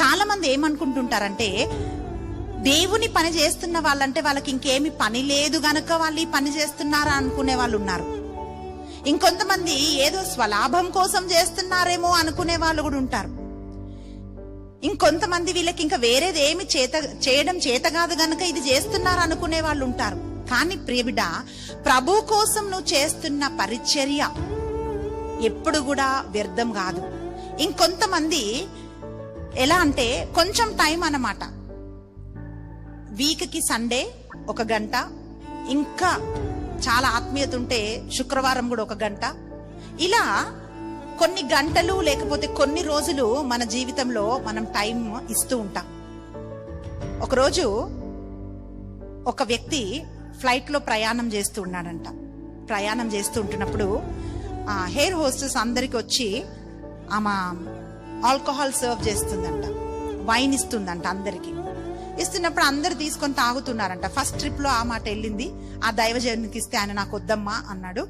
చాలా మంది ఏమనుకుంటుంటారంటే దేవుని పని చేస్తున్న వాళ్ళంటే వాళ్ళకి ఇంకేమి పని లేదు గనక వాళ్ళు ఈ పని చేస్తున్నారా అనుకునే వాళ్ళు ఉన్నారు. ఇంకొంతమంది ఏదో స్వలాభం కోసం చేస్తున్నారేమో అనుకునే వాళ్ళు కూడా ఉంటారు. ఇంకొంతమంది వీళ్ళకి ఇంకా వేరేది ఏమి చేత చేయడం చేత కాదు గనక ఇది చేస్తున్నారు అనుకునే వాళ్ళు ఉంటారు. కానీ ప్రియబిడ ప్రభు కోసం నువ్వు చేస్తున్న పరిచర్య ఎప్పుడు కూడా వ్యర్థం కాదు. ఇంకొంతమంది ఎలా అంటే కొంచెం టైం అన్నమాట. వీక్కి సండే ఒక గంట ఇంకా చాలా ఆత్మీయత ఉంటే శుక్రవారం కూడా ఒక గంట. ఇలా కొన్ని గంటలు లేకపోతే కొన్ని రోజులు మన జీవితంలో మనం టైం ఇస్తూ ఉంటాం. ఒకరోజు ఒక వ్యక్తి ఫ్లైట్లో ప్రయాణం చేస్తూ ఉన్నాడంట. ప్రయాణం చేస్తూ ఉంటున్నప్పుడు హెయిర్ హోస్టెస్ అందరికి వచ్చి ఆమె ఆల్కహాల్ సర్వ్ చేస్తుందంట. వైన్ ఇస్తుందంట అందరికి. ఇస్తున్నప్పుడు అందరు తీసుకొని తాగుతున్నారంట. ఫస్ట్ ట్రిప్లో ఆ మాట వెళ్ళింది. ఆ దైవజనునికి ఇస్తే ఆయన నాకు వద్దమ్మా అన్నాడు.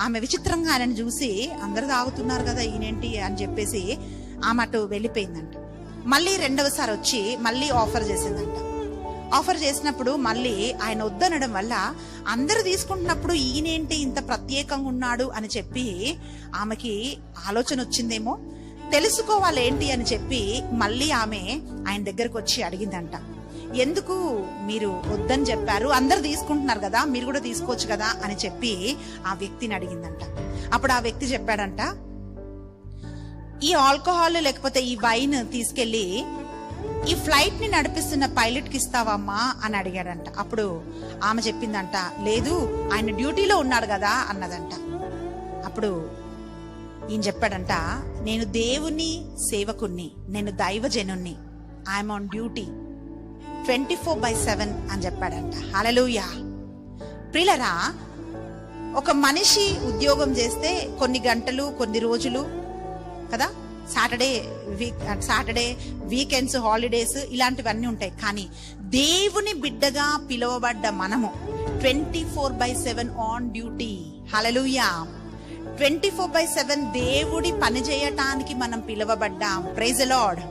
ఆమె విచిత్రంగా ఆయనను చూసి అందరు తాగుతున్నారు కదా ఈయనేంటి అని చెప్పేసి ఆమె అటు వెళ్ళిపోయిందంట. మళ్ళీ రెండవసారి వచ్చి మళ్ళీ ఆఫర్ చేసిందంట. ఆఫర్ చేసినప్పుడు మళ్ళీ ఆయన వద్దనడం వల్ల అందరూ తీసుకుంటున్నప్పుడు ఈయనేంటి ఇంత ప్రత్యేకంగా ఉన్నాడు అని చెప్పి ఆమెకి ఆలోచన వచ్చిందేమో. తెలుసుకోవాలి ఏంటి అని చెప్పి మళ్ళీ ఆమె ఆయన దగ్గరకు వచ్చి అడిగిందంట. ఎందుకు మీరు వద్దని చెప్పారు? అందరు తీసుకుంటున్నారు కదా మీరు కూడా తీసుకోవచ్చు కదా అని చెప్పి ఆ వ్యక్తిని అడిగిందంట. అప్పుడు ఆ వ్యక్తి చెప్పాడంట ఈ ఆల్కహాల్ లేకపోతే ఈ వైన్ తీసుకెళ్ళి ఈ ఫ్లైట్ని నడిపిస్తున్న పైలట్కి ఇస్తావమ్మా అని అడిగాడంట. అప్పుడు ఆమె చెప్పిందంట లేదు ఆయన డ్యూటీలో ఉన్నాడు కదా అన్నదంట. అప్పుడు ఈయన చెప్పాడంట నేను దేవుని సేవకుణ్ణి నేను దైవజనుణ్ణి. I'm on duty twenty four by seven అని చెప్పాడంట. హలలుయా ప్రిలరా ఒక మనిషి ఉద్యోగం చేస్తే కొన్ని గంటలు కొన్ని రోజులు కదా? Saturday week Saturday weekends holidays ఇలాంటివన్నీ ఉంటాయి. కానీ దేవుని బిడ్డగా పిలువబడ్డ మనము twenty four by seven on duty hallelujah twenty four by seven దేవుడి పనిచేయటానికి మనం పిలువబడ్డాం. Praise lord